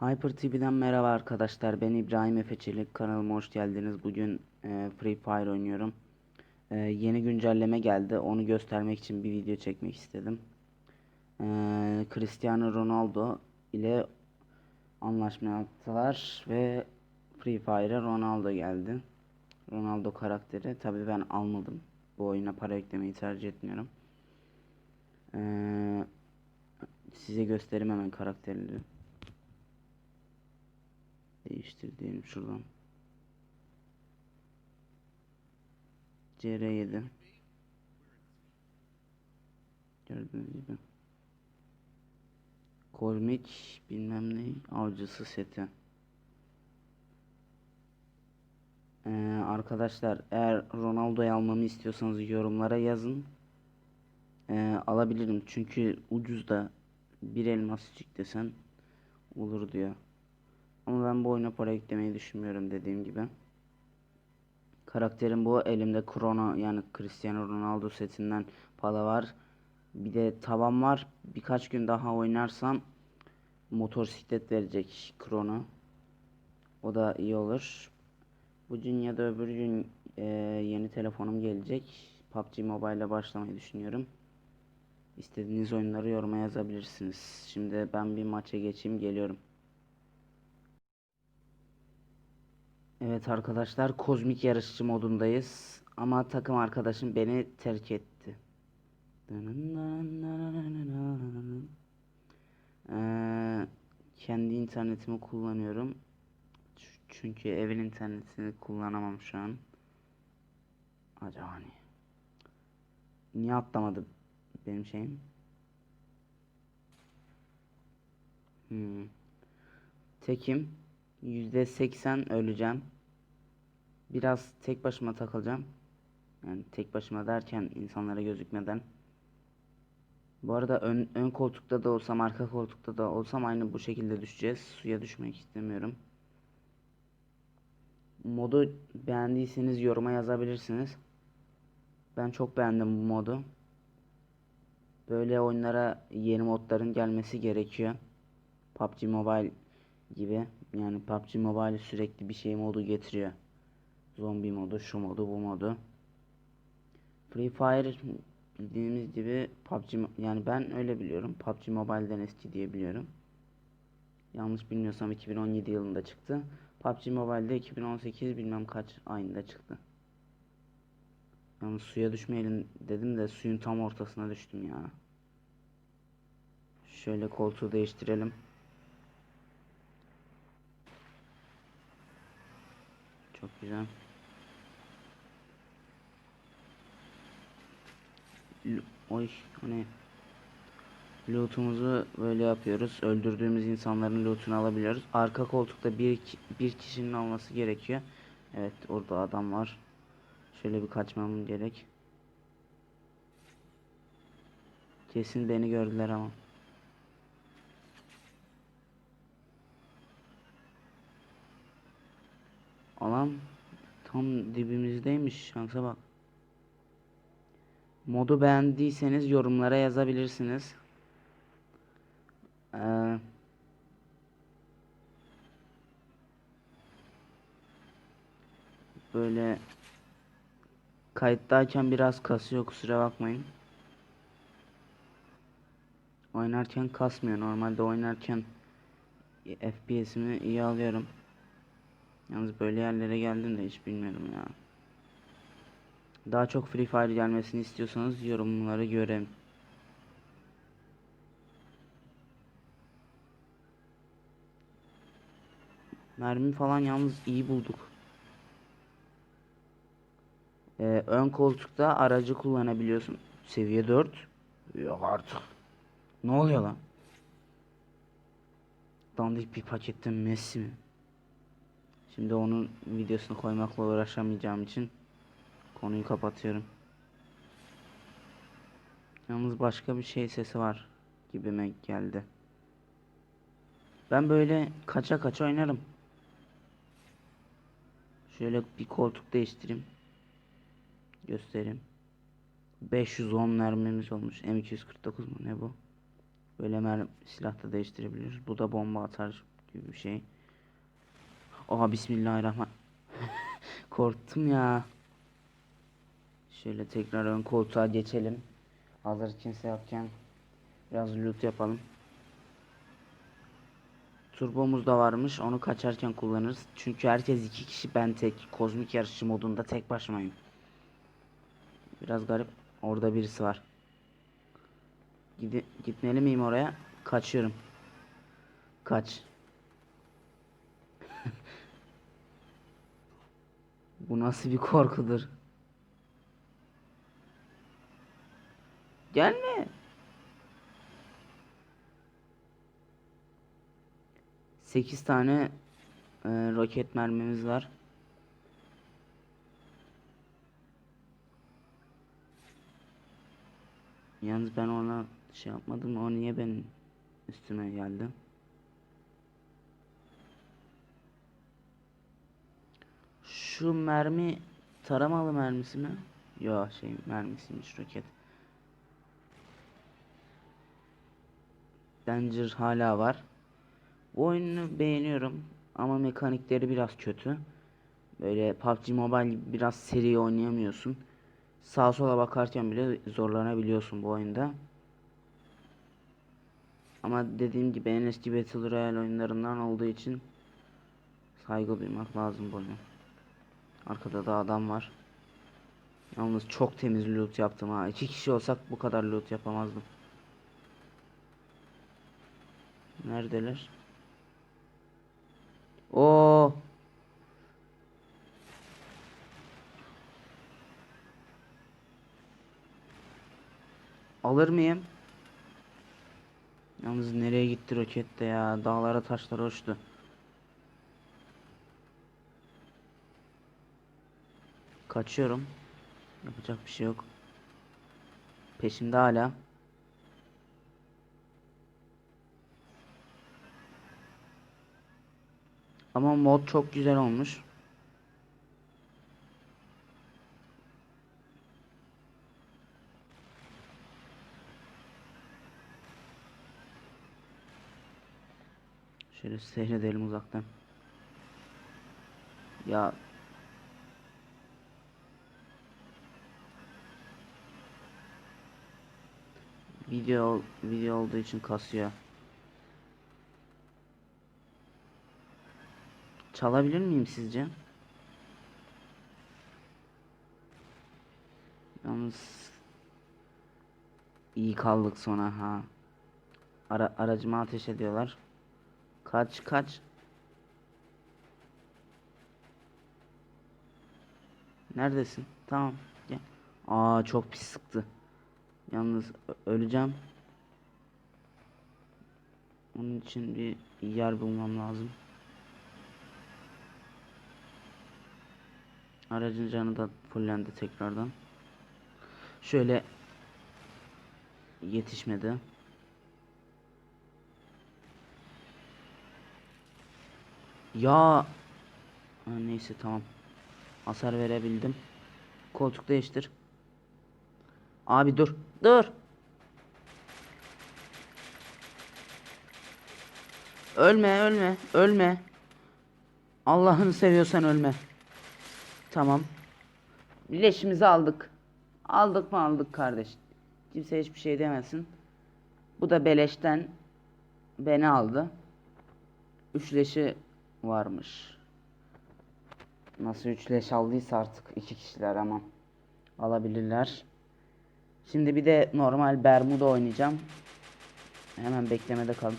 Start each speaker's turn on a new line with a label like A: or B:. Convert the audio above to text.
A: Hyper TV'den merhaba arkadaşlar. Ben İbrahim Efe. Kanalıma hoş geldiniz. Bugün e, Free Fire oynuyorum. E, yeni güncelleme geldi. Onu göstermek için bir video çekmek istedim. E, Cristiano Ronaldo ile anlaşma yaptılar ve Free Fire'a Ronaldo geldi. Ronaldo karakteri. Tabii ben almadım. Bu oyuna para eklemeyi tercih etmiyorum. E, size göstereyim hemen karakterleri. Değiştir diyelim şuradan. CR7 Gördüğünüz gibi. Kozmik bilmem ne avcısı seti. Ee, Arkadaşlar eğer Ronaldo'yu almamı istiyorsanız yorumlara yazın. Ee, Alabilirim. Çünkü ucuz da bir elmascık desen olur diyor ama ben bu oyuna para yüklemeyi düşünmüyorum dediğim gibi. Karakterim bu. Elimde Krono yani Cristiano Ronaldo setinden pala var. Bir de tavan var. Birkaç gün daha oynarsam motosiklet verecek Krono. O da iyi olur. Bugün ya da öbür gün e, yeni telefonum gelecek. PUBG Mobile ile başlamayı düşünüyorum. İstediğiniz oyunları yoruma yazabilirsiniz. Şimdi ben bir maça geçeyim geliyorum. Evet arkadaşlar kozmik yarışçı modundayız ama takım arkadaşım beni terk etti. Ee, kendi internetimi kullanıyorum. Çünkü evin internetini kullanamam şu an. Acaba hani. Niye atlamadı benim şeyim? Hmm. Tekim. %80 öleceğim. Biraz tek başıma takılacağım. Yani tek başıma derken insanlara gözükmeden. Bu arada ön, ön koltukta da olsam arka koltukta da olsam aynı bu şekilde düşeceğiz. Suya düşmek istemiyorum. Modu beğendiyseniz yoruma yazabilirsiniz. Ben çok beğendim bu modu. Böyle oyunlara yeni modların gelmesi gerekiyor. PUBG Mobile gibi. Yani PUBG Mobile sürekli bir şey modu getiriyor. Zombi modu, şu modu, bu modu. Free Fire bildiğimiz gibi PUBG yani ben öyle biliyorum. PUBG Mobile'den eski diye biliyorum. Yanlış bilmiyorsam 2017 yılında çıktı. PUBG Mobile'de 2018 bilmem kaç ayında çıktı. Yalnız suya düşmeyelim dedim de suyun tam ortasına düştüm ya. Şöyle koltuğu değiştirelim. Çok güzel. Oy hani lootumuzu böyle yapıyoruz. Öldürdüğümüz insanların lootunu alabiliyoruz. Arka koltukta bir bir kişinin olması gerekiyor. Evet orada adam var. Şöyle bir kaçmam gerek. Kesin beni gördüler ama. Alan tam dibimizdeymiş şansa bak. Modu beğendiyseniz yorumlara yazabilirsiniz. Ee, böyle kayıttayken biraz kasıyor kusura bakmayın. Oynarken kasmıyor. Normalde oynarken FPS'imi iyi alıyorum. Yalnız böyle yerlere geldim de hiç bilmiyorum ya. Daha çok Free Fire gelmesini istiyorsanız yorumları göreyim. Mermi falan yalnız iyi bulduk. Ee, ön koltukta aracı kullanabiliyorsun. Seviye 4. Yok artık. Ne oluyor lan? Dandik bir pakette Messi mi? Şimdi onun videosunu koymakla uğraşamayacağım için konuyu kapatıyorum. Yalnız başka bir şey sesi var gibime geldi. Ben böyle kaça kaça oynarım. Şöyle bir koltuk değiştireyim. Göstereyim. 510 mermimiz olmuş. M249 mu ne bu? Böyle mermi silah da değiştirebiliriz. Bu da bomba atar gibi bir şey. Oha bismillahirrahman. Korktum ya. Şöyle tekrar ön koltuğa geçelim. Hazır kimse yokken biraz loot yapalım. Turbomuz da varmış. Onu kaçarken kullanırız. Çünkü herkes iki kişi ben tek. Kozmik yarışçı modunda tek başımayım. Biraz garip. Orada birisi var. Gide gitmeli miyim oraya? Kaçıyorum. Kaç. Bu nasıl bir korkudur? Gelme. Sekiz tane e, roket mermimiz var. Yalnız ben ona şey yapmadım. O niye benim üstüme geldi? Şu mermi taramalı mermisi mi? Yo şey mermisiymiş roket. Danger hala var. Bu oyunu beğeniyorum ama mekanikleri biraz kötü. Böyle PUBG Mobile gibi biraz seri oynayamıyorsun. Sağa sola bakarken bile zorlanabiliyorsun bu oyunda. Ama dediğim gibi en eski Battle Royale oyunlarından olduğu için saygı duymak lazım bu oyuna. Arkada da adam var. Yalnız çok temiz loot yaptım ha. İki kişi olsak bu kadar loot yapamazdım. Neredeler? Oo. Alır mıyım? Yalnız nereye gitti roket de ya? Dağlara taşlara uçtu. Kaçıyorum. Yapacak bir şey yok. Peşimde hala. Ama mod çok güzel olmuş. Şöyle seyredelim uzaktan. Ya video video olduğu için kasıyor. Çalabilir miyim sizce? Yalnız iyi kaldık sonra ha. Ara aracıma ateş ediyorlar. Kaç kaç. Neredesin? Tamam gel. Aa çok pis sıktı. Yalnız öleceğim. Onun için bir yer bulmam lazım. Aracın canı da fullendi tekrardan. Şöyle yetişmedi. Ya ha, neyse tamam. Hasar verebildim. Koltuk değiştir. Abi dur. Dur. Ölme, ölme, ölme. Allah'ını seviyorsan ölme. Tamam. Leşimizi aldık. Aldık mı aldık kardeş. Kimse hiçbir şey demesin. Bu da beleşten beni aldı. Üç leşi varmış. Nasıl üç leş aldıysa artık iki kişiler ama alabilirler. Şimdi bir de normal Bermuda oynayacağım. Hemen beklemede kalın.